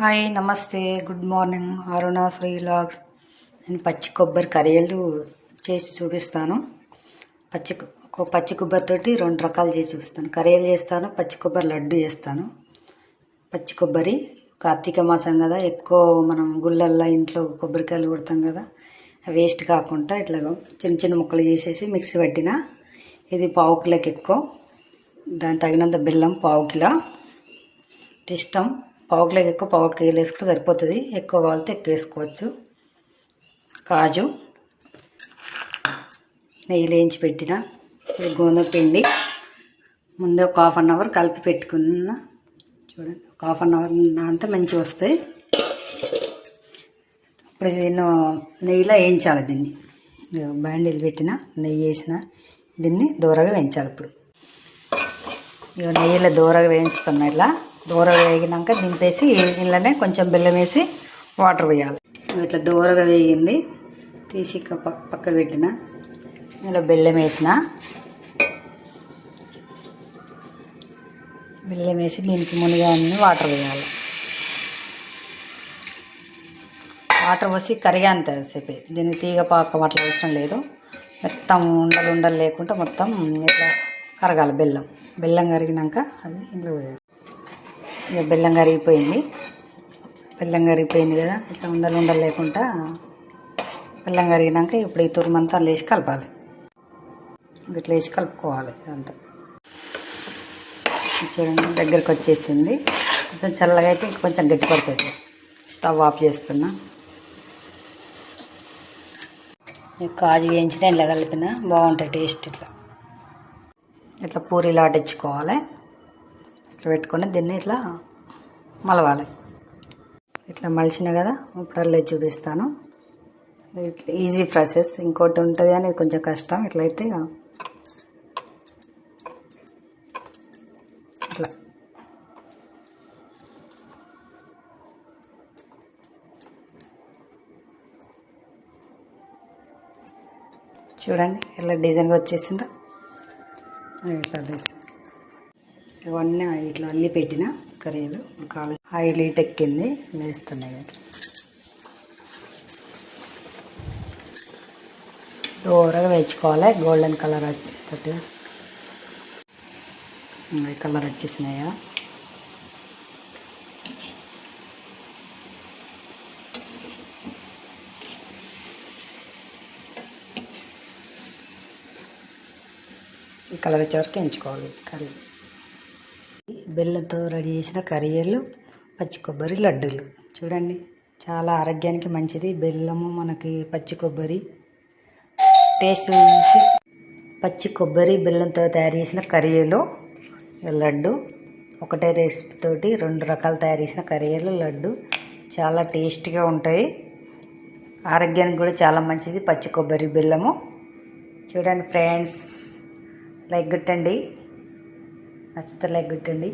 Hi నమస్తే good morning Aruna Sri logs నేను పచ్చి కొబ్బరి కరియలు చేసి చూపిస్తాను. పచ్చి పచ్చి కొబ్బరితోటి రెండు రకాలు చేసి చూపిస్తాను. కరియలు చేస్తాను పచ్చి కొబ్బరి లడ్డు చేస్తాను. పచ్చి కొబ్బరి కార్తీక మాసం కదా ఎక్కువ మనం గుళ్ళల్లో ఇంట్లో కొబ్బరికాయలు కొడతాం కదా వేస్ట్ కాకుండా ఇట్లా చిన్న చిన్న ముక్కలు చేసేసి మిక్సీ పట్టిన ఇది పావు కిలోకి ఎక్కువ. దానికి తగినంత బెల్లం పావు కిలో. ఇష్టం పావు కిలోకి ఎక్కువ పావు కిలో వేసుకుంటే సరిపోతుంది. ఎక్కువ కావాలంటే ఎక్కువ వేసుకోవచ్చు. కాజు నెయ్యి వేయించి పెట్టిన ఇది గోధుమ పిండి. ముందే ఒక హాఫ్ అన్ అవర్ కలిపి పెట్టుకున్న చూడండి ఒక హాఫ్ అన్ అవర్ అంతా మంచిగా వస్తాయి. ఇప్పుడు నేను నెయ్యిలో వేయించాలి దీన్ని. బాండీలు పెట్టిన నెయ్యి వేసిన దీన్ని దూరగా వేయించాలి ఇప్పుడు. ఇక నెయ్యిలో దూరగా వేయించుతున్నా ఇలా దూరగా వేగినాక దింపేసి ఇంట్లోనే కొంచెం బెల్లం వేసి వాటర్ వేయాలి. ఇట్లా దూరగా వేగింది. తీసి పక్క పక్క పెట్టిన. ఇలా బెల్లం వేసిన. బెల్లం వేసి దీనికి మునిగా అన్ని వాటర్ వేయాలి. వాటర్ పోసి కరిగేంత సేపు. దీనికి తీగ పాకం అట్లా అవసరం లేదు. మొత్తం ఉండలు ఉండలు లేకుండా మొత్తం ఇట్లా కరగాలి బెల్లం. బెల్లం కరిగినాక అది ఇంట్లో ఇక బెల్లం కరిగిపోయింది. బెల్లం కరిగిపోయింది కదా ఇట్లా ఉండలు ఉండలు లేకుండా బెల్లం కరిగినాక ఇప్పుడు ఈ తురుమంతా లేచి కలపాలి. ఇట్లా వేసి కలుపుకోవాలి అంతా చూడండి దగ్గరకు వచ్చేసింది. కొంచెం చల్లగా అయితే కొంచెం గట్టి పడుతుంది. స్టవ్ ఆఫ్ చేసుకున్నా కాజు వేయించిన ఇలా కలిపిన బాగుంటుంది టేస్ట్ ఇట్లా. ఇట్లా పూరీలు ఆటించుకోవాలి ఇట్లా పెట్టుకొని దీన్ని ఇట్లా మలవాలి. ఇట్లా మలిచిన కదా ఇప్పుడు అల్లే చూపిస్తాను. ఇట్లా ఈజీ ప్రాసెస్ ఇంకోటి ఉంటుంది కానీ కొంచెం కష్టం. ఇట్లయితే ఇట్లా. చూడండి ఇలా డిజైన్గా వచ్చేసిందో. ఇట్లా ఇవన్నీ ఇట్లా అల్లి పెట్టిన కర్రీలు. కాలు ఆయిల్ ఎక్కింది వేస్తున్నాయి. దూరగా వేయించుకోవాలి. గోల్డెన్ కలర్ వచ్చేటట్టు. కలర్ వచ్చేసినాయా? ఈ కలర్ వచ్చే వరకు ఎంచుకోవాలి కర్రీ. బెల్లంతో రెడీ చేసిన కర్రీలు పచ్చి కొబ్బరి లడ్డూలు. చూడండి చాలా ఆరోగ్యానికి మంచిది. బెల్లము మనకి పచ్చి కొబ్బరి. టేస్ట్ చూసి పచ్చి కొబ్బరి బెల్లంతో తయారు చేసిన కర్రీలు లడ్డు. ఒకటే రెసిపీ తోటి రెండు రకాలు తయారు చేసిన కర్రీలు లడ్డు. చాలా టేస్ట్గా ఉంటాయి. ఆరోగ్యానికి కూడా చాలా మంచిది. పచ్చి కొబ్బరి బెల్లము. చూడండి ఫ్రెండ్స్ లైక్ కొట్టండి. నచ్చితే లైక్ కొట్టండి.